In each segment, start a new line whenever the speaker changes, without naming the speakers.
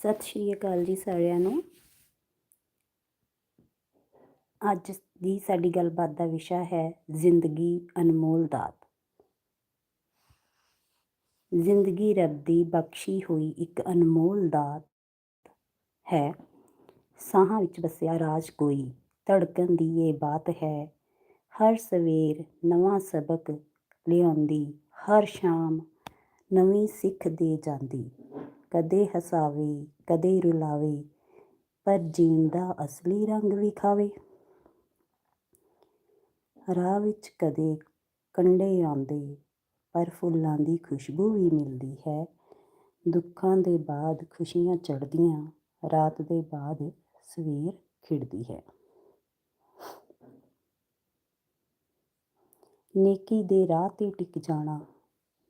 ਸਤਿ ਸ਼੍ਰੀ ਅਕਾਲ ਜੀ ਸਾਰਿਆਂ ਨੂੰ। ਅੱਜ ਦੀ ਸਾਡੀ ਗੱਲਬਾਤ ਦਾ ਵਿਸ਼ਾ ਹੈ ਜ਼ਿੰਦਗੀ ਅਨਮੋਲ ਦਾਤ। ਜ਼ਿੰਦਗੀ ਰੱਬ ਦੀ ਬਖਸ਼ੀ ਹੋਈ ਇੱਕ ਅਨਮੋਲ ਦਾਤ ਹੈ। ਸਾਹਾਂ ਵਿੱਚ ਵਸਿਆ ਰਾਜ ਕੋਈ, ਧੜਕਣ ਦੀ ਇਹ ਬਾਤ ਹੈ। ਹਰ ਸਵੇਰ ਨਵਾਂ ਸਬਕ ਲਿਆਉਂਦੀ, ਹਰ ਸ਼ਾਮ ਨਵੀਂ ਸਿੱਖ ਦੇ ਜਾਂਦੀ। ਕਦੇ ਹਸਾਵੇ, ਕਦੇ ਰੁਲਾਵੇ, ਪਰ ਜੀਣ ਦਾ ਅਸਲੀ ਰੰਗ ਵਿਖਾਵੇ ਰਾਹ ਵਿੱਚ ਕਦੇ ਕੰਡੇ ਆਉਂਦੇ, ਪਰ ਫੁੱਲਾਂ ਦੀ ਖੁਸ਼ਬੂ ਵੀ ਮਿਲਦੀ ਹੈ। ਦੁੱਖਾਂ ਦੇ ਬਾਅਦ ਖੁਸ਼ੀਆਂ ਚੜ੍ਹਦੀਆਂ, ਰਾਤ ਦੇ ਬਾਅਦ ਸਵੇਰ ਖਿੜਦੀ ਹੈ। ਨੇਕੀ ਦੇ ਰਾਹ ਤੇ ਟਿਕ ਜਾਣਾ,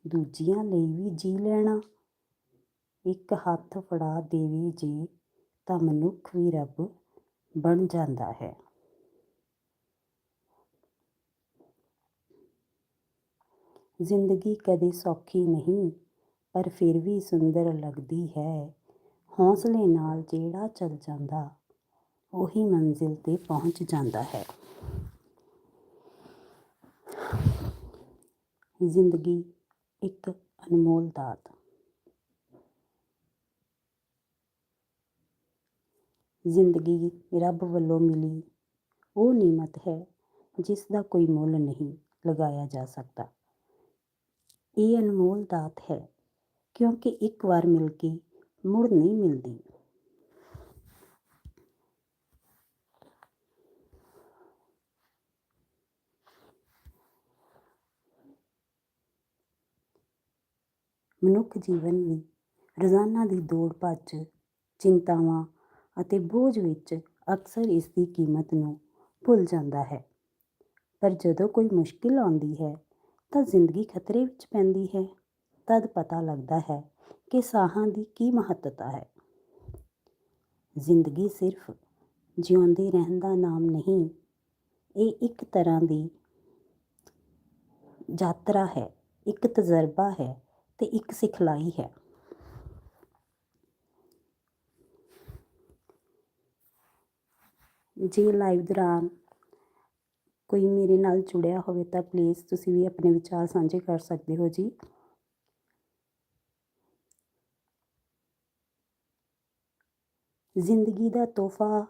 ਦੂਜਿਆਂ ਲਈ ਵੀ ਜੀ ਲੈਣਾ ਇੱਕ ਹੱਥ ਫੜਾ ਦੇਵੇ ਜੇ, ਤਾਂ ਮਨੁੱਖ ਵੀ ਰੱਬ ਬਣ ਜਾਂਦਾ ਹੈ। ਜ਼ਿੰਦਗੀ ਕਦੇ ਸੌਖੀ ਨਹੀਂ, ਪਰ ਫਿਰ ਵੀ ਸੁੰਦਰ ਲੱਗਦੀ ਹੈ। ਹੌਸਲੇ ਨਾਲ ਜਿਹੜਾ ਚੱਲ ਜਾਂਦਾ, ਉਹੀ ਮੰਜ਼ਿਲ ਤੇ ਪਹੁੰਚ ਜਾਂਦਾ ਹੈ। ਜ਼ਿੰਦਗੀ ਇੱਕ ਅਨਮੋਲ ਦਾਤ। ਜ਼ਿੰਦਗੀ ਰੱਬ ਵੱਲੋਂ ਮਿਲੀ। ਉਹ ਨਿਮਤ ਹੈ ਜਿਸ ਦਾ ਕੋਈ ਮੁੱਲ ਨਹੀਂ ਲਗਾਇਆ ਜਾ ਸਕਦਾ। ਇਹ ਅਨਮੋਲ ਦਾਤ ਹੈ ਕਿਉਂਕਿ ਇੱਕ ਵਾਰ ਮਿਲ ਕੇ ਮੁੜ ਨਹੀਂ ਮਿਲਦੀ। ਮਨੁੱਖ ਜੀਵਨ ਵੀ ਰੋਜ਼ਾਨਾ ਦੀ ਦੌੜ ਭੱਜ, ਚਿੰਤਾਵਾਂ ਅਤੇ ਬੋਝ ਵਿੱਚ ਅਕਸਰ ਇਸ ਦੀ ਕੀਮਤ ਨੂੰ ਭੁੱਲ ਜਾਂਦਾ ਹੈ। ਪਰ ਜਦੋਂ ਕੋਈ ਮੁਸ਼ਕਿਲ ਆਉਂਦੀ ਹੈ, ਤਾਂ ਜ਼ਿੰਦਗੀ ਖਤਰੇ ਵਿੱਚ ਪੈਂਦੀ ਹੈ। ਤਦ ਪਤਾ ਲੱਗਦਾ ਹੈ ਕਿ ਸਾਹਾਂ ਦੀ ਕੀ ਮਹੱਤਤਾ ਹੈ। ਜ਼ਿੰਦਗੀ ਸਿਰਫ ਜਿਉਂਦੇ ਰਹਿਣ ਦਾ ਨਾਮ ਨਹੀਂ, ਇਹ ਇੱਕ ਤਰ੍ਹਾਂ ਦੀ ਯਾਤਰਾ ਹੈ, ਇੱਕ ਤਜਰਬਾ ਹੈ ਤੇ ਇੱਕ ਸਿਖਲਾਈ ਹੈ। ਜੇ ਲਾਈਵ ਦੌਰਾਨ ਕੋਈ ਮੇਰੇ ਨਾਲ ਜੁੜਿਆ ਹੋਵੇ ਤਾਂ ਪਲੀਜ਼ ਤੁਸੀਂ ਵੀ ਆਪਣੇ ਵਿਚਾਰ ਸਾਂਝੇ ਕਰ ਸਕਦੇ ਹੋ ਜੀ। ਜ਼ਿੰਦਗੀ ਦਾ ਤੋਹਫਾ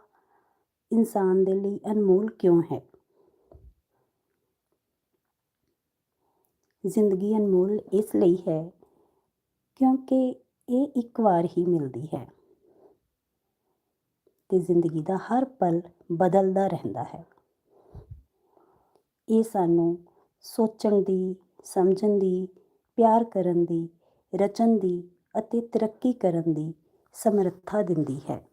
ਇਨਸਾਨ ਦੇ ਲਈ ਅਨਮੋਲ ਕਿਉਂ ਹੈ? ਜ਼ਿੰਦਗੀ ਅਨਮੋਲ ਇਸ ਲਈ ਹੈ ਕਿਉਂਕਿ ਇਹ ਇੱਕ ਵਾਰ ਹੀ ਮਿਲਦੀ ਹੈ ਤੇ ਜ਼ਿੰਦਗੀ ਦਾ ਹਰ ਪਲ ਬਦਲਦਾ ਰਹਿੰਦਾ ਹੈ। ਇਹ ਸਾਨੂੰ ਸੋਚਣ ਦੀ, ਸਮਝਣ ਦੀ, ਪਿਆਰ ਕਰਨ ਦੀ ਰਚਨ ਦੀ ਅਤੇ ਤਰੱਕੀ ਕਰਨ ਦੀ ਸਮਰੱਥਾ ਦਿੰਦੀ ਹੈ।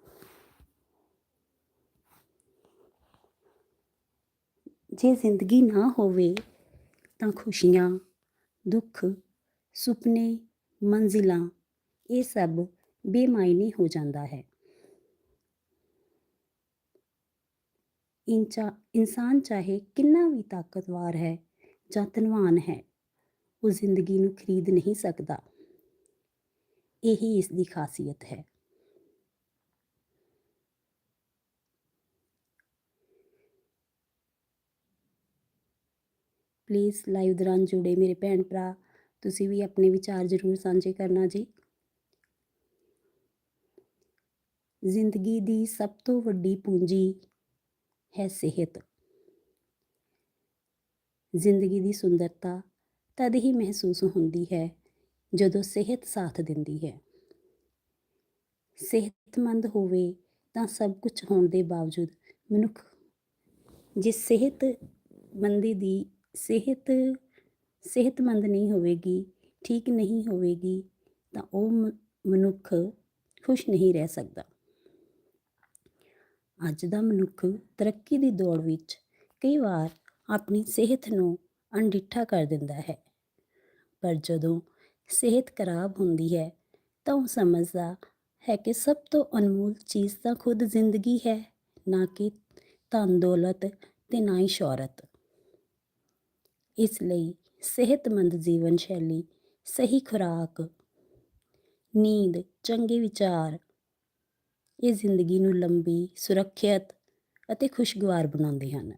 ਜੇ ਜ਼ਿੰਦਗੀ ਨਾ ਹੋਵੇ ਤਾਂ ਖੁਸ਼ੀਆਂ, ਦੁੱਖ, ਸੁਪਨੇ, ਮੰਜ਼ਿਲਾਂ ਇਹ ਸਭ ਬੇਮਾਇਨੇ ਹੋ ਜਾਂਦਾ ਹੈ। ਇੰਚਾ, ਇਨਸਾਨ ਚਾਹੇ ਕਿੰਨਾ ਵੀ ਤਾਕਤਵਰ ਹੈ ਜਾਂ ਧਨਵਾਨ ਹੈ, ਉਹ ਜ਼ਿੰਦਗੀ ਨੂੰ ਖਰੀਦ ਨਹੀਂ ਸਕਦਾ। ਇਹੀ ਇਸ ਦੀ ਖਾਸੀਅਤ ਹੈ। ਪਲੀਜ਼ ਲਾਈਵ ਦੌਰਾਨ ਜੁੜੇ ਮੇਰੇ ਭੈਣ ਭਰਾ, ਤੁਸੀਂ ਵੀ ਆਪਣੇ ਵਿਚਾਰ ਜ਼ਰੂਰ ਸਾਂਝੇ ਕਰਨਾ ਜੀ। ਜ਼ਿੰਦਗੀ ਦੀ ਸਭ ਤੋਂ ਵੱਡੀ ਪੂੰਜੀ ਹੈ ਸਿਹਤ। ਜ਼ਿੰਦਗੀ ਦੀ ਸੁੰਦਰਤਾ ਤਦ ਹੀ ਮਹਿਸੂਸ ਹੁੰਦੀ ਹੈ ਜਦੋਂ ਸਿਹਤ ਸਾਥ ਦਿੰਦੀ ਹੈ। ਸਿਹਤਮੰਦ ਹੋਵੇ ਤਾਂ ਸਭ ਕੁਝ ਹੋਣ ਦੇ ਬਾਵਜੂਦ ਮਨੁੱਖ ਜੇ ਸਿਹਤ ਮੰਦੀ ਦੀ ਸਿਹਤ, ਸਿਹਤਮੰਦ ਨਹੀਂ ਹੋਵੇਗੀ, ਠੀਕ ਨਹੀਂ ਹੋਵੇਗੀ ਤਾਂ ਉਹ ਮਨੁੱਖ ਖੁਸ਼ ਨਹੀਂ ਰਹਿ ਸਕਦਾ। ਅੱਜ ਦਾ ਮਨੁੱਖ ਤਰੱਕੀ ਦੀ ਦੌੜ ਵਿੱਚ ਕਈ ਵਾਰ ਆਪਣੀ ਸਿਹਤ ਨੂੰ ਅਣਡਿੱਠਾ ਕਰ ਦਿੰਦਾ ਹੈ। ਪਰ ਜਦੋਂ ਸਿਹਤ ਖਰਾਬ ਹੁੰਦੀ ਹੈ, ਤਾਂ ਉਹ ਸਮਝਦਾ ਹੈ ਕਿ ਸਭ ਤੋਂ ਅਨਮੋਲ ਚੀਜ਼ ਤਾਂ ਖੁਦ ਜ਼ਿੰਦਗੀ ਹੈ, ਨਾ ਕਿ ਧਨ, ਦੌਲਤ ਤੇ ਨਾ ਹੀ ਸ਼ੌਹਰਤ। ਇਸ ਲਈ ਸਿਹਤਮੰਦ ਜੀਵਨ ਸ਼ੈਲੀ ਸਹੀ ਖੁਰਾਕ, ਨੀਂਦ, ਚੰਗੇ ਵਿਚਾਰ ਇਹ ਜ਼ਿੰਦਗੀ ਨੂੰ ਲੰਬੀ, ਸੁਰੱਖਿਅਤ ਅਤੇ ਖੁਸ਼ਗਵਾਰ ਬਣਾਉਂਦੇ ਹਨ।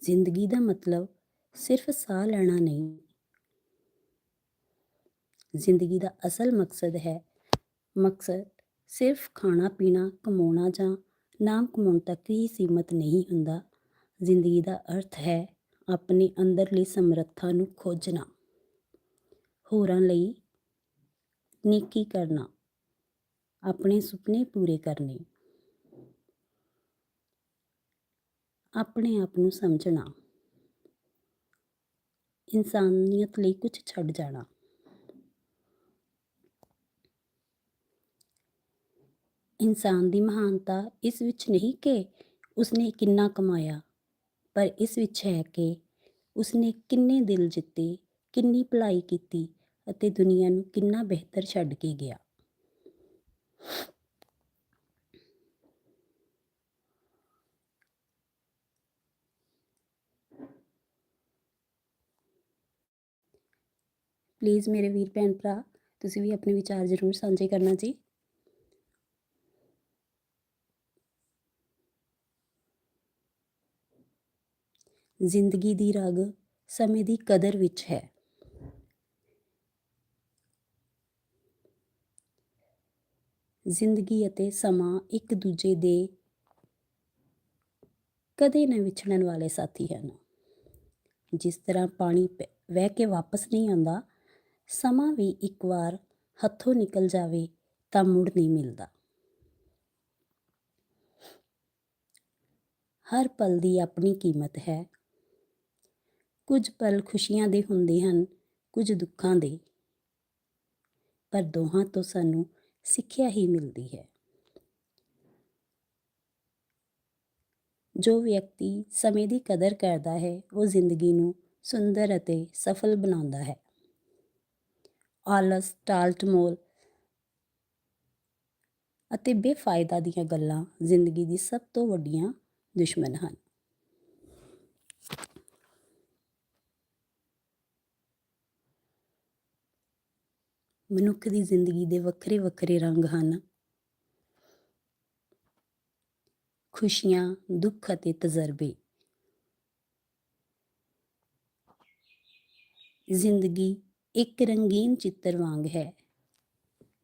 ਜ਼ਿੰਦਗੀ ਦਾ ਮਤਲਬ ਸਿਰਫ ਸਾਹ ਲੈਣਾ ਨਹੀਂ। ਜ਼ਿੰਦਗੀ ਦਾ ਅਸਲ ਮਕਸਦ ਹੈ, ਮਕਸਦ ਸਿਰਫ ਖਾਣਾ ਪੀਣਾ ਕਮਾਉਣਾ ਜਾਂ ਨਾਮ ਕਮਾਉਣ ਤੱਕ ਹੀ ਸੀਮਤ ਨਹੀਂ ਹੁੰਦਾ। ਜ਼ਿੰਦਗੀ ਦਾ ਅਰਥ ਹੈ ਆਪਣੇ ਅੰਦਰਲੀ ਸਮਰੱਥਾ ਨੂੰ ਖੋਜਣਾ। ਹੋਰਾਂ ਲਈ ਨੇਕੀ ਕਰਨਾ, ਆਪਣੇ ਸੁਪਨੇ ਪੂਰੇ ਕਰਨੇ, ਆਪਣੇ ਆਪ ਨੂੰ ਸਮਝਣਾ, ਇਨਸਾਨੀਅਤ ਲਈ ਕੁਝ ਛੱਡ ਜਾਣਾ। ਇਨਸਾਨ ਦੀ ਮਹਾਨਤਾ ਇਸ ਵਿੱਚ ਨਹੀਂ ਕਿ ਉਸਨੇ ਕਿੰਨਾ ਕਮਾਇਆ, ਪਰ ਇਸ ਵਿੱਚ ਹੈ ਕਿ ਉਸਨੇ ਕਿੰਨੇ ਦਿਲ ਜਿੱਤੇ, ਕਿੰਨੀ ਭਲਾਈ ਕੀਤੀ ਅਤੇ ਦੁਨੀਆ ਨੂੰ ਕਿੰਨਾ ਬਿਹਤਰ ਛੱਡ ਕੇ ਗਿਆ। ਪਲੀਜ਼ ਮੇਰੇ ਵੀਰ ਭੈਣ ਭਰਾ, ਤੁਸੀਂ ਵੀ ਆਪਣੇ ਵਿਚਾਰ ਜ਼ਰੂਰ ਸਾਂਝੇ ਕਰਨਾ ਜੀ। ਜ਼ਿੰਦਗੀ ਦੀ ਰਗ ਸਮੇਂ ਦੀ ਕਦਰ ਵਿੱਚ ਹੈ। ਜ਼ਿੰਦਗੀ ਅਤੇ ਸਮਾਂ ਇੱਕ ਦੂਜੇ ਦੇ ਕਦੇ ਨਾ ਵਿਛੜਨ ਵਾਲੇ ਸਾਥੀ ਹਨ। ਜਿਸ ਤਰ੍ਹਾਂ ਪਾਣੀ ਪ- ਵਹਿ ਕੇ ਵਾਪਸ ਨਹੀਂ ਆਉਂਦਾ, ਸਮਾਂ ਵੀ ਇੱਕ ਵਾਰ ਹੱਥੋਂ ਨਿਕਲ ਜਾਵੇ ਤਾਂ ਮੁੜ ਨਹੀਂ ਮਿਲਦਾ। ਹਰ ਪਲ ਦੀ ਆਪਣੀ ਕੀਮਤ ਹੈ। ਕੁਝ ਪਲ ਖੁਸ਼ੀਆਂ ਦੇ ਹੁੰਦੇ ਹਨ, ਕੁਝ ਦੁੱਖਾਂ ਦੇ। ਪਰ ਦੋਹਾਂ ਤੋਂ ਸਾਨੂੰ ਸਿੱਖਿਆ ਹੀ ਮਿਲਦੀ ਹੈ। ਜੋ ਵਿਅਕਤੀ ਸਮੇਂ ਦੀ ਕਦਰ ਕਰਦਾ ਹੈ, ਉਹ ਜ਼ਿੰਦਗੀ ਨੂੰ ਸੁੰਦਰ ਅਤੇ ਸਫਲ ਬਣਾਉਂਦਾ ਹੈ। ਆਲਸ, ਟਾਲਟਮੋਲ ਅਤੇ ਬੇਫਾਇਦਾ ਦੀਆਂ ਗੱਲਾਂ ਜ਼ਿੰਦਗੀ ਦੀ ਸਭ ਤੋਂ ਵੱਡੀਆਂ ਦੁਸ਼ਮਣ ਹਨ। ਮਨੁੱਖ ਦੀ ਜ਼ਿੰਦਗੀ ਦੇ ਵੱਖਰੇ ਵੱਖਰੇ ਰੰਗ ਹਨ। ਖੁਸ਼ੀਆਂ, ਦੁੱਖ ਅਤੇ ਤਜਰਬੇ। ਜ਼ਿੰਦਗੀ ਇੱਕ ਰੰਗੀਨ ਚਿੱਤਰ ਵਾਂਗ ਹੈ,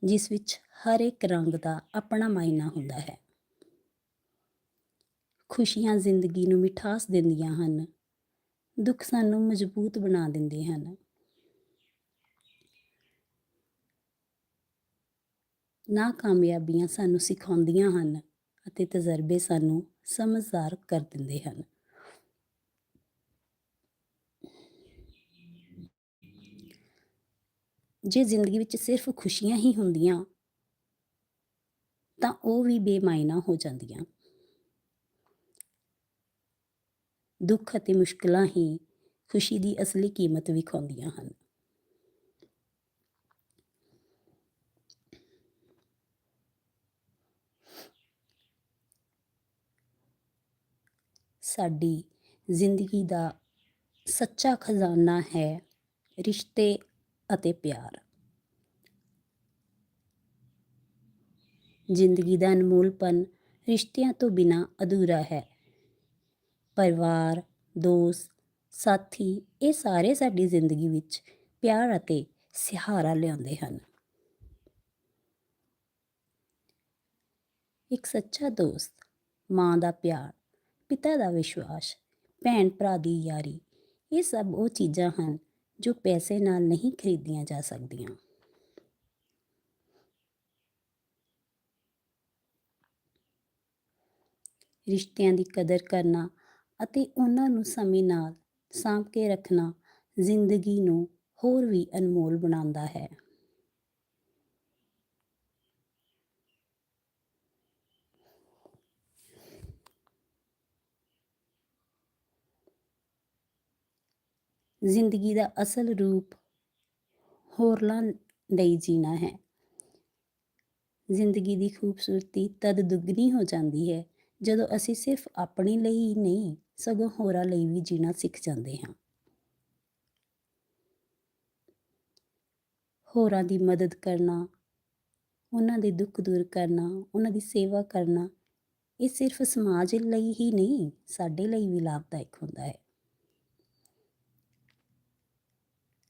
ਜਿਸ ਵਿੱਚ ਹਰ ਇੱਕ ਰੰਗ ਦਾ ਆਪਣਾ ਮਾਇਨਾ ਹੁੰਦਾ ਹੈ। ਖੁਸ਼ੀਆਂ ਜ਼ਿੰਦਗੀ ਨੂੰ ਮਿਠਾਸ ਦਿੰਦੀਆਂ ਹਨ, ਦੁੱਖ ਸਾਨੂੰ ਮਜ਼ਬੂਤ ਬਣਾ ਦਿੰਦੇ ਹਨ। ਨਾਕਾਮਯਾਬੀਆਂ ਸਾਨੂੰ ਸਿਖਾਉਂਦੀਆਂ ਹਨ ਅਤੇ ਤਜਰਬੇ ਸਾਨੂੰ ਸਮਝਦਾਰ ਕਰ ਦਿੰਦੇ ਹਨ। ਜੇ ਜ਼ਿੰਦਗੀ ਵਿੱਚ ਸਿਰਫ ਖੁਸ਼ੀਆਂ ਹੀ ਹੁੰਦੀਆਂ, ਤਾਂ ਉਹ ਵੀ ਬੇਮਾਇਨਾ ਹੋ ਜਾਂਦੀਆਂ। ਦੁੱਖ ਅਤੇ ਮੁਸ਼ਕਲਾਂ ਹੀ ਖੁਸ਼ੀ ਦੀ ਅਸਲੀ ਕੀਮਤ ਵਿਖਾਉਂਦੀਆਂ ਹਨ। ਸਾਡੀ ਜ਼ਿੰਦਗੀ ਦਾ ਸੱਚਾ ਖਜ਼ਾਨਾ ਹੈ ਰਿਸ਼ਤੇ ਅਤੇ ਪਿਆਰ। ਜ਼ਿੰਦਗੀ ਦਾ ਅਨਮੋਲਪਨ ਰਿਸ਼ਤਿਆਂ ਤੋਂ ਬਿਨਾਂ ਅਧੂਰਾ ਹੈ। ਪਰਿਵਾਰ, ਦੋਸਤ, ਸਾਥੀ ਇਹ ਸਾਰੇ ਸਾਡੀ ਜ਼ਿੰਦਗੀ ਵਿੱਚ ਪਿਆਰ ਅਤੇ ਸਹਾਰਾ ਲਿਆਉਂਦੇ ਹਨ। ਇੱਕ ਸੱਚਾ ਦੋਸਤ, ਮਾਂ ਦਾ ਪਿਆਰ ਪਿਤਾ ਦਾ ਵਿਸ਼ਵਾਸ, ਭੈਣ ਭਰਾ ਦੀ ਯਾਰੀ, ਇਹ ਸਭ ਉਹ ਚੀਜ਼ਾਂ ਹਨ ਜੋ ਪੈਸੇ ਨਾਲ ਨਹੀਂ ਖਰੀਦੀਆਂ ਜਾ ਸਕਦੀਆਂ। ਰਿਸ਼ਤਿਆਂ ਦੀ ਕਦਰ ਕਰਨਾ ਅਤੇ ਉਹਨਾਂ ਨੂੰ ਸਮੇਂ ਨਾਲ ਸਾਂਭ ਕੇ ਰੱਖਣਾ ਜ਼ਿੰਦਗੀ ਨੂੰ ਹੋਰ ਵੀ ਅਨਮੋਲ ਬਣਾਉਂਦਾ ਹੈ। ਜ਼ਿੰਦਗੀ ਦਾ ਅਸਲ ਰੂਪ ਹੋਰਲਾਂ ਲਈ ਜੀਣਾ ਹੈ। ਜ਼ਿੰਦਗੀ ਦੀ ਖੂਬਸੂਰਤੀ ਤਦ ਦੁੱਗਣੀ ਹੋ ਜਾਂਦੀ ਹੈ, ਜਦੋਂ ਅਸੀਂ ਸਿਰਫ ਆਪਣੇ ਲਈ ਹੀ ਨਹੀਂ, ਸਗੋਂ ਹੋਰਾਂ ਲਈ ਵੀ ਜੀਣਾ ਸਿੱਖ ਜਾਂਦੇ ਹਾਂ। ਹੋਰਾਂ ਦੀ ਮਦਦ ਕਰਨਾ, ਉਹਨਾਂ ਦੇ ਦੁੱਖ ਦੂਰ ਕਰਨਾ, ਉਹਨਾਂ ਦੀ ਸੇਵਾ ਕਰਨਾ, ਇਹ ਸਿਰਫ ਸਮਾਜ ਲਈ ਹੀ ਨਹੀਂ, ਸਾਡੇ ਲਈ ਵੀ ਲਾਭਦਾਇਕ ਹੁੰਦਾ ਹੈ।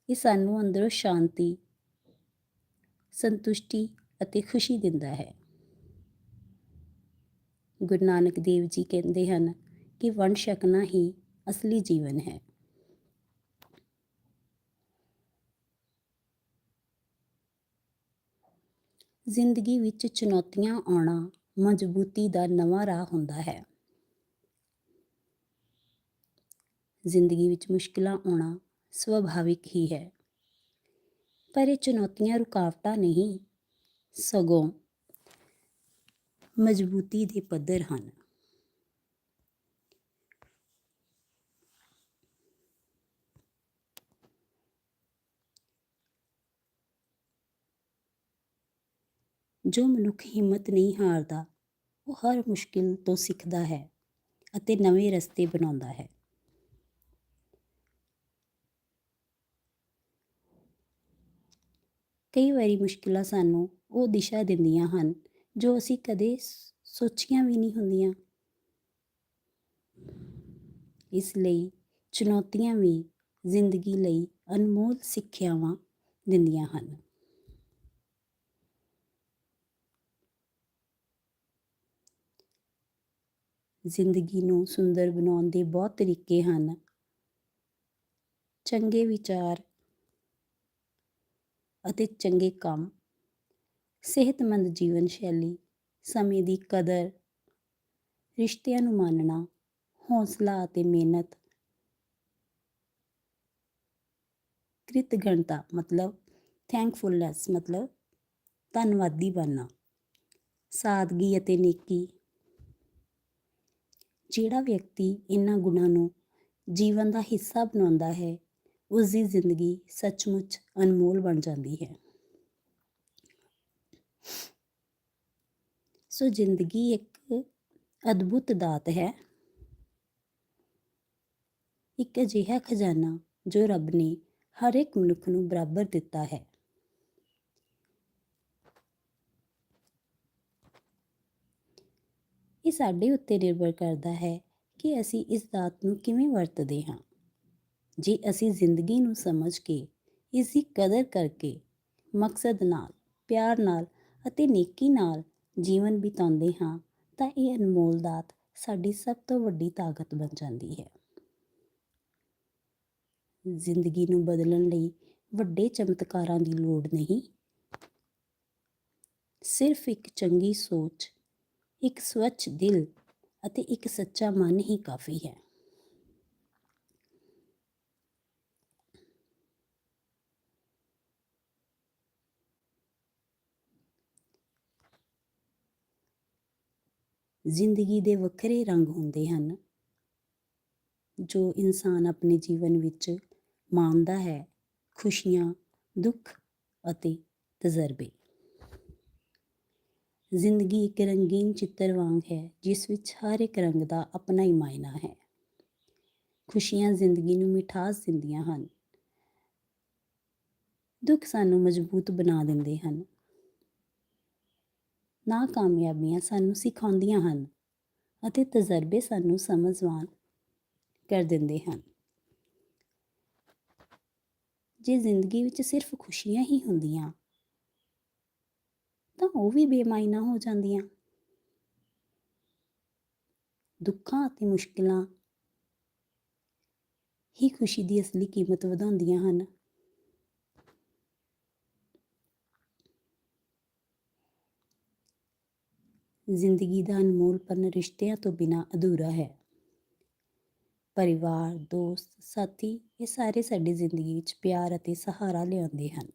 ਇਹ ਸਾਨੂੰ ਅੰਦਰੋਂ ਸ਼ਾਂਤੀ, ਸੰਤੁਸ਼ਟੀ ਅਤੇ ਖੁਸ਼ੀ ਦਿੰਦਾ ਹੈ। ਗੁਰੂ ਨਾਨਕ ਦੇਵ ਜੀ ਕਹਿੰਦੇ ਹਨ ਕਿ ਵੰਡ ਛਕਣਾ ਹੀ ਅਸਲੀ ਜੀਵਨ ਹੈ। ਜ਼ਿੰਦਗੀ ਵਿੱਚ ਚੁਣੌਤੀਆਂ ਆਉਣਾ ਮਜ਼ਬੂਤੀ ਦਾ ਨਵਾਂ ਰਾਹ ਹੁੰਦਾ ਹੈ। ਜ਼ਿੰਦਗੀ ਵਿੱਚ ਮੁਸ਼ਕਲਾਂ ਆਉਣਾ ਸੁਭਾਵਿਕ ਹੀ ਹੈ। ਪਰ ਇਹ ਚੁਣੌਤੀਆਂ, ਰੁਕਾਵਟਾਂ ਨਹੀਂ, ਸਗੋਂ ਮਜ਼ਬੂਤੀ ਦੇ ਪੱਧਰ ਹਨ। ਜੋ ਮਨੁੱਖ ਹਿੰਮਤ ਨਹੀਂ ਹਾਰਦਾ, ਉਹ ਹਰ ਮੁਸ਼ਕਿਲ ਤੋਂ ਸਿੱਖਦਾ ਹੈ ਅਤੇ ਨਵੇਂ ਰਸਤੇ ਬਣਾਉਂਦਾ ਹੈ। ਕਈ ਵਾਰੀ ਮੁਸ਼ਕਿਲਾਂ ਸਾਨੂੰ ਉਹ ਦਿਸ਼ਾ ਦਿੰਦੀਆਂ ਹਨ, ਜੋ ਅਸੀਂ ਕਦੇ ਸੋਚੀਆਂ ਵੀ ਨਹੀਂ ਹੁੰਦੀਆਂ। ਇਸ ਲਈ ਚੁਣੌਤੀਆਂ ਵੀ ਜ਼ਿੰਦਗੀ ਲਈ ਅਨਮੋਲ ਸਿੱਖਿਆਵਾਂ ਦਿੰਦੀਆਂ ਹਨ। ਜ਼ਿੰਦਗੀ ਨੂੰ ਸੁੰਦਰ ਬਣਾਉਣ ਦੇ ਬਹੁਤ ਤਰੀਕੇ ਹਨ। ਚੰਗੇ ਵਿਚਾਰ ਅਤੇ ਚੰਗੇ ਕੰਮ। ਸਿਹਤਮੰਦ ਜੀਵਨ ਸ਼ੈਲੀ, ਸਮੇਂ ਦੀ ਕਦਰ, ਰਿਸ਼ਤਿਆਂ ਨੂੰ ਮੰਨਣਾ, ਹੌਸਲਾ ਅਤੇ ਮਿਹਨਤ। ਕ੍ਰਿਤਗਣਤਾ ਮਤਲਬ ਥੈਂਕਫੁਲਨੈਸ ਮਤਲਬ ਧੰਨਵਾਦੀ ਬਣਨਾ। ਸਾਦਗੀ ਅਤੇ ਨੇਕੀ। ਜਿਹੜਾ ਵਿਅਕਤੀ ਇਹਨਾਂ ਗੁਣਾਂ ਨੂੰ ਜੀਵਨ ਦਾ ਹਿੱਸਾ ਬਣਾਉਂਦਾ ਹੈ ਉਸ ਦੀ ਜ਼ਿੰਦਗੀ ਸੱਚਮੁੱਚ ਅਨਮੋਲ ਬਣ ਜਾਂਦੀ ਹੈ। ਸੋ ਜ਼ਿੰਦਗੀ ਇੱਕ ਅਦਭੁਤ ਦਾਤ ਹੈ। ਇੱਕ ਅਜਿਹਾ ਖਜ਼ਾਨਾ ਜੋ ਰੱਬ ਨੇ ਹਰ ਇੱਕ ਮਨੁੱਖ ਨੂੰ ਬਰਾਬਰ ਦਿੱਤਾ ਹੈ। ਇਹ ਸਾਡੇ ਉੱਤੇ ਨਿਰਭਰ ਕਰਦਾ ਹੈ ਕਿ ਅਸੀਂ ਇਸ ਦਾਤ ਨੂੰ ਕਿਵੇਂ ਵਰਤਦੇ ਹਾਂ। ਜੇ ਅਸੀਂ ਜ਼ਿੰਦਗੀ ਨੂੰ ਸਮਝ ਕੇ ਇਸ ਦੀ ਕਦਰ ਕਰਕੇ ਮਕਸਦ ਨਾਲ, ਪਿਆਰ ਨਾਲ ਅਤੇ ਨੇਕੀ ਨਾਲ ਜੀਵਨ ਬਿਤਾਉਂਦੇ ਹਾਂ, ਤਾਂ ਇਹ ਅਨਮੋਲ ਦਾਤ ਸਾਡੀ ਸਭ ਤੋਂ ਵੱਡੀ ਤਾਕਤ ਬਣ ਜਾਂਦੀ ਹੈ। ਜ਼ਿੰਦਗੀ ਨੂੰ ਬਦਲਣ ਲਈ ਵੱਡੇ ਚਮਤਕਾਰਾਂ ਦੀ ਲੋੜ ਨਹੀਂ। ਸਿਰਫ ਇੱਕ ਚੰਗੀ ਸੋਚ, ਇੱਕ ਸਵੱਛ ਦਿਲ ਅਤੇ ਇੱਕ ਸੱਚਾ ਮਨ ਹੀ ਕਾਫੀ ਹੈ। ਜ਼ਿੰਦਗੀ ਦੇ ਵੱਖਰੇ ਰੰਗ ਹੁੰਦੇ ਹਨ, ਜੋ ਇਨਸਾਨ ਆਪਣੇ ਜੀਵਨ ਵਿੱਚ ਮਾਣਦਾ ਹੈ, ਖੁਸ਼ੀਆਂ, ਦੁੱਖ ਅਤੇ ਤਜਰਬੇ। ਜ਼ਿੰਦਗੀ ਇੱਕ ਰੰਗੀਨ ਚਿੱਤਰ ਵਾਂਗ ਹੈ, ਜਿਸ ਵਿੱਚ ਹਰ ਇੱਕ ਰੰਗ ਦਾ ਆਪਣਾ ਹੀ ਮਾਇਨਾ ਹੈ। ਖੁਸ਼ੀਆਂ ਜ਼ਿੰਦਗੀ ਨੂੰ ਮਿਠਾਸ ਦਿੰਦੀਆਂ ਹਨ। ਦੁੱਖ ਸਾਨੂੰ ਮਜ਼ਬੂਤ ਬਣਾ ਦਿੰਦੇ ਹਨ। ਨਾਕਾਮਯਾਬੀਆਂ ਸਾਨੂੰ ਸਿਖਾਉਂਦੀਆਂ ਹਨ ਅਤੇ ਤਜਰਬੇ ਸਾਨੂੰ ਸਮਝਵਾਨ ਕਰ ਦਿੰਦੇ ਹਨ। ਜੇ ਜ਼ਿੰਦਗੀ ਵਿੱਚ ਸਿਰਫ ਖੁਸ਼ੀਆਂ ਹੀ ਹੁੰਦੀਆਂ, ਤਾਂ ਉਹ ਵੀ ਬੇਮਾਇਨਾ ਹੋ ਜਾਂਦੀਆਂ। ਦੁੱਖਾਂ ਅਤੇ ਮੁਸ਼ਕਿਲਾਂ ਹੀ ਖੁਸ਼ੀ ਦੀ ਅਸਲੀ ਕੀਮਤ ਵਧਾਉਂਦੀਆਂ ਹਨ। ਜ਼ਿੰਦਗੀ ਦਾ ਅਨਮੋਲਪਨ ਰਿਸ਼ਤਿਆਂ ਤੋਂ ਬਿਨਾਂ ਅਧੂਰਾ ਹੈ। ਪਰਿਵਾਰ, ਦੋਸਤ, ਸਾਥੀ ਇਹ ਸਾਰੇ ਸਾਡੀ ਜ਼ਿੰਦਗੀ ਵਿੱਚ ਪਿਆਰ ਅਤੇ ਸਹਾਰਾ ਲਿਆਉਂਦੇ ਹਨ।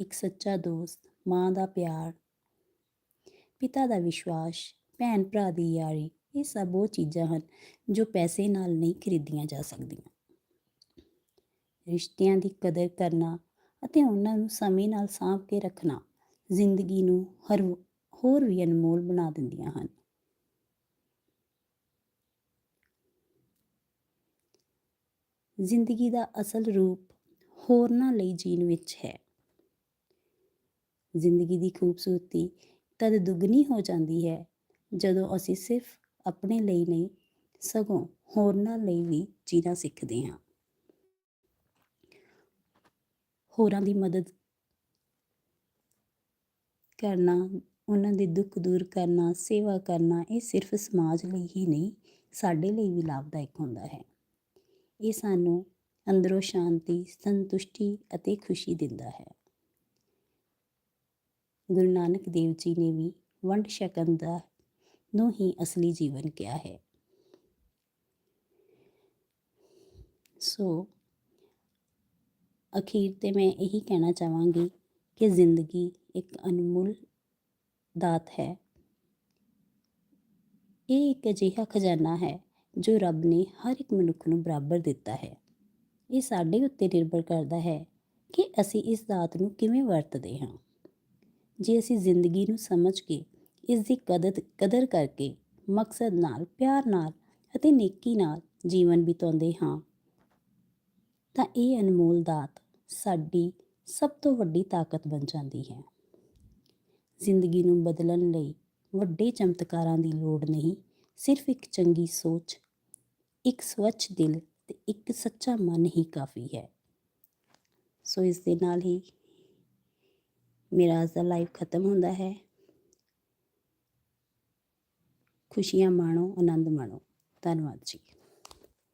ਇੱਕ ਸੱਚਾ ਦੋਸਤ, ਮਾਂ ਦਾ ਪਿਆਰ, ਪਿਤਾ ਦਾ ਵਿਸ਼ਵਾਸ, ਭੈਣ ਭਰਾ ਦੀ ਯਾਰੀ, ਇਹ ਸਭ ਉਹ ਚੀਜ਼ਾਂ ਹਨ ਜੋ ਪੈਸੇ ਨਾਲ ਨਹੀਂ ਖਰੀਦੀਆਂ ਜਾ ਸਕਦੀਆਂ। ਰਿਸ਼ਤਿਆਂ ਦੀ ਕਦਰ ਕਰਨਾ ਅਤੇ ਉਹਨਾਂ ਨੂੰ ਸਮੇਂ ਨਾਲ ਸਾਂਭ ਕੇ ਰੱਖਣਾ ਜ਼ਿੰਦਗੀ ਨੂੰ ਹਰ ਹੋਰ ਵੀ ਅਨਮੋਲ ਬਣਾ ਦਿੰਦੀਆਂ ਹਨ। ਜ਼ਿੰਦਗੀ ਦਾ ਅਸਲ ਰੂਪ ਹੋਰਨਾਂ ਲਈ ਜੀਣ ਵਿੱਚ ਹੈ। ਜ਼ਿੰਦਗੀ ਦੀ ਖੂਬਸੂਰਤੀ ਤਦ ਦੁੱਗਣੀ ਹੋ ਜਾਂਦੀ ਹੈ ਜਦੋਂ ਅਸੀਂ ਸਿਰਫ ਆਪਣੇ ਲਈ ਨਹੀਂ, ਸਗੋਂ ਹੋਰਨਾਂ ਲਈ ਵੀ ਜੀਣਾ ਸਿੱਖਦੇ ਹਾਂ। ਹੋਰਾਂ ਦੀ ਮਦਦ ਕਰਨਾ, ਉਹਨਾਂ ਦੇ ਦੁੱਖ ਦੂਰ ਕਰਨਾ, ਸੇਵਾ ਕਰਨਾ, ਇਹ ਸਿਰਫ ਸਮਾਜ ਲਈ ਹੀ ਨਹੀਂ, ਸਾਡੇ ਲਈ ਵੀ ਲਾਭਦਾਇਕ ਹੁੰਦਾ ਹੈ। ਇਹ ਸਾਨੂੰ ਅੰਦਰੋਂ ਸ਼ਾਂਤੀ, ਸੰਤੁਸ਼ਟੀ ਅਤੇ ਖੁਸ਼ੀ ਦਿੰਦਾ ਹੈ। ਗੁਰੂ ਨਾਨਕ ਦੇਵ ਜੀ ਨੇ ਵੀ ਵੰਡ ਛਕਣ ਦਾ ਨੂੰ ਹੀ ਅਸਲੀ ਜੀਵਨ ਕਿਹਾ ਹੈ। ਸੋ, ਅਖੀਰ ਤੇ ਮੈਂ ਇਹੀ ਕਹਿਣਾ ਚਾਹਾਂਗੀ ਕਿ ਜ਼ਿੰਦਗੀ ਇੱਕ ਅਨਮੋਲ ਦਾਤ ਹੈ। ਇਹ ਇੱਕ ਅਜਿਹਾ ਖਜ਼ਾਨਾ ਹੈ ਜੋ ਰੱਬ ਨੇ ਹਰ ਇੱਕ ਮਨੁੱਖ ਨੂੰ ਬਰਾਬਰ ਦਿੱਤਾ ਹੈ। ਇਹ ਸਾਡੇ ਉੱਤੇ ਨਿਰਭਰ ਕਰਦਾ ਹੈ ਕਿ ਅਸੀਂ ਇਸ ਦਾਤ ਨੂੰ ਕਿਵੇਂ ਵਰਤਦੇ ਹਾਂ। ਜੇ ਅਸੀਂ ਜ਼ਿੰਦਗੀ ਨੂੰ ਸਮਝ ਕੇ ਇਸ ਦੀ ਕਦਰ ਕਦਰ ਕਰਕੇ ਮਕਸਦ ਨਾਲ, ਪਿਆਰ ਨਾਲ ਅਤੇ ਨੇਕੀ ਨਾਲ ਜੀਵਨ ਬਿਤਾਉਂਦੇ ਹਾਂ, ਤਾਂ ਇਹ ਅਨਮੋਲ ਦਾਤ ਸਾਡੀ ਸਭ ਤੋਂ ਵੱਡੀ ਤਾਕਤ ਬਣ ਜਾਂਦੀ ਹੈ। ਜ਼ਿੰਦਗੀ ਨੂੰ ਬਦਲਣ ਲਈ ਵੱਡੇ ਚਮਤਕਾਰਾਂ ਦੀ ਲੋੜ ਨਹੀਂ। ਸਿਰਫ ਇੱਕ ਚੰਗੀ ਸੋਚ, ਇੱਕ ਸਵੱਛ ਦਿਲ ਤੇ ਇੱਕ ਸੱਚਾ ਮਨ ਹੀ ਕਾਫੀ ਹੈ। ਸੋ ਇਸ ਦੇ ਨਾਲ ਹੀ ਮੇਰਾ ਅੱਜ ਦਾ ਲਾਈਵ ਖਤਮ ਹੁੰਦਾ ਹੈ। ਖੁਸ਼ੀਆਂ ਮਾਣੋ, ਆਨੰਦ ਮਾਣੋ। ਧੰਨਵਾਦ ਜੀ।